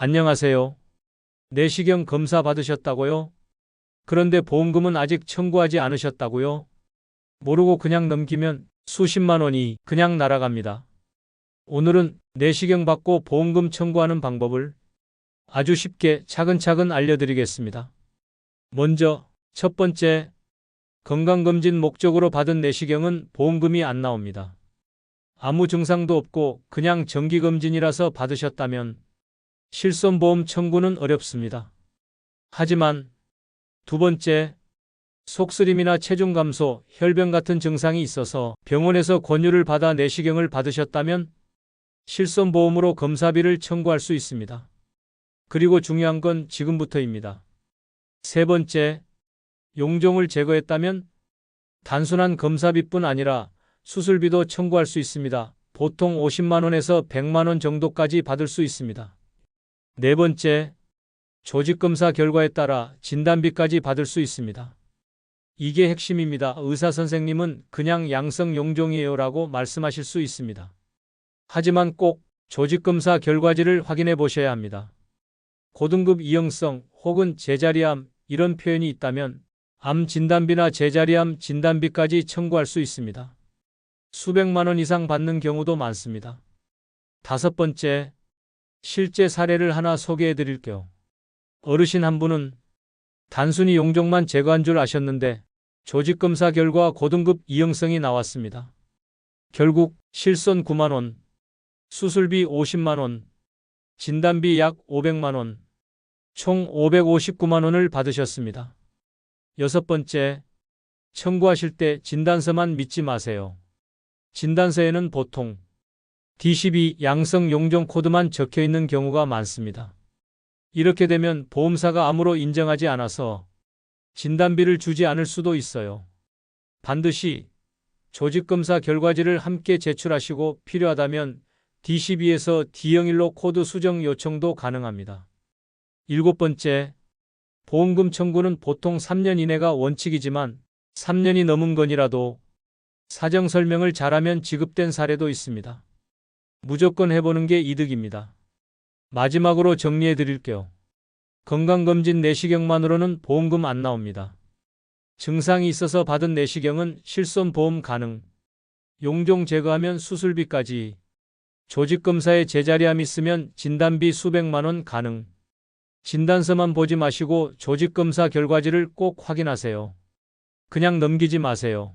안녕하세요. 내시경 검사 받으셨다고요? 그런데 보험금은 아직 청구하지 않으셨다고요? 모르고 그냥 넘기면 수십만 원이 그냥 날아갑니다. 오늘은 내시경 받고 보험금 청구하는 방법을 아주 쉽게 차근차근 알려드리겠습니다. 먼저 첫 번째, 건강검진 목적으로 받은 내시경은 보험금이 안 나옵니다. 아무 증상도 없고 그냥 정기검진이라서 받으셨다면 실손보험 청구는 어렵습니다. 하지만 두 번째, 속쓰림이나 체중 감소, 혈변 같은 증상이 있어서 병원에서 권유를 받아 내시경을 받으셨다면 실손보험으로 검사비를 청구할 수 있습니다. 그리고 중요한 건 지금부터입니다. 세 번째, 용종을 제거했다면 단순한 검사비뿐 아니라 수술비도 청구할 수 있습니다. 보통 50만원에서 100만원 정도까지 받을 수 있습니다. 네 번째, 조직검사 결과에 따라 진단비까지 받을 수 있습니다. 이게 핵심입니다. 의사 선생님은 그냥 양성 용종이에요 라고 말씀하실 수 있습니다. 하지만 꼭 조직검사 결과지를 확인해 보셔야 합니다. 고등급 이형성 혹은 제자리암 이런 표현이 있다면 암 진단비나 제자리암 진단비까지 청구할 수 있습니다. 수백만 원 이상 받는 경우도 많습니다. 다섯 번째, 실제 사례를 하나 소개해 드릴게요. 어르신 한 분은 단순히 용종만 제거한 줄 아셨는데 조직검사 결과 고등급 이형성이 나왔습니다. 결국 실손 9만 원, 수술비 50만 원, 진단비 약 500만 원, 총 559만 원을 받으셨습니다. 여섯 번째, 청구하실 때 진단서만 믿지 마세요. 진단서에는 보통 D12 양성 용종 코드만 적혀 있는 경우가 많습니다. 이렇게 되면 보험사가 암으로 인정하지 않아서 진단비를 주지 않을 수도 있어요. 반드시 조직검사 결과지를 함께 제출하시고 필요하다면 D12에서 D01로 코드 수정 요청도 가능합니다. 일곱 번째, 보험금 청구는 보통 3년 이내가 원칙이지만 3년이 넘은 건이라도 사정 설명을 잘하면 지급된 사례도 있습니다. 무조건 해보는 게 이득입니다. 마지막으로 정리해 드릴게요. 건강검진 내시경만으로는 보험금 안 나옵니다. 증상이 있어서 받은 내시경은 실손 보험 가능. 용종 제거하면 수술비까지. 조직검사에 제자리암 있으면 진단비 수백만 원 가능. 진단서만 보지 마시고 조직검사 결과지를 꼭 확인하세요. 그냥 넘기지 마세요.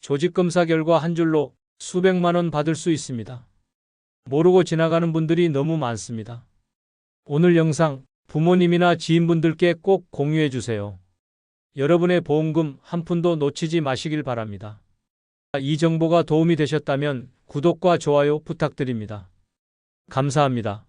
조직검사 결과 한 줄로 수백만 원 받을 수 있습니다. 모르고 지나가는 분들이 너무 많습니다. 오늘 영상 부모님이나 지인분들께 꼭 공유해 주세요. 여러분의 보험금 한 푼도 놓치지 마시길 바랍니다. 이 정보가 도움이 되셨다면 구독과 좋아요 부탁드립니다. 감사합니다.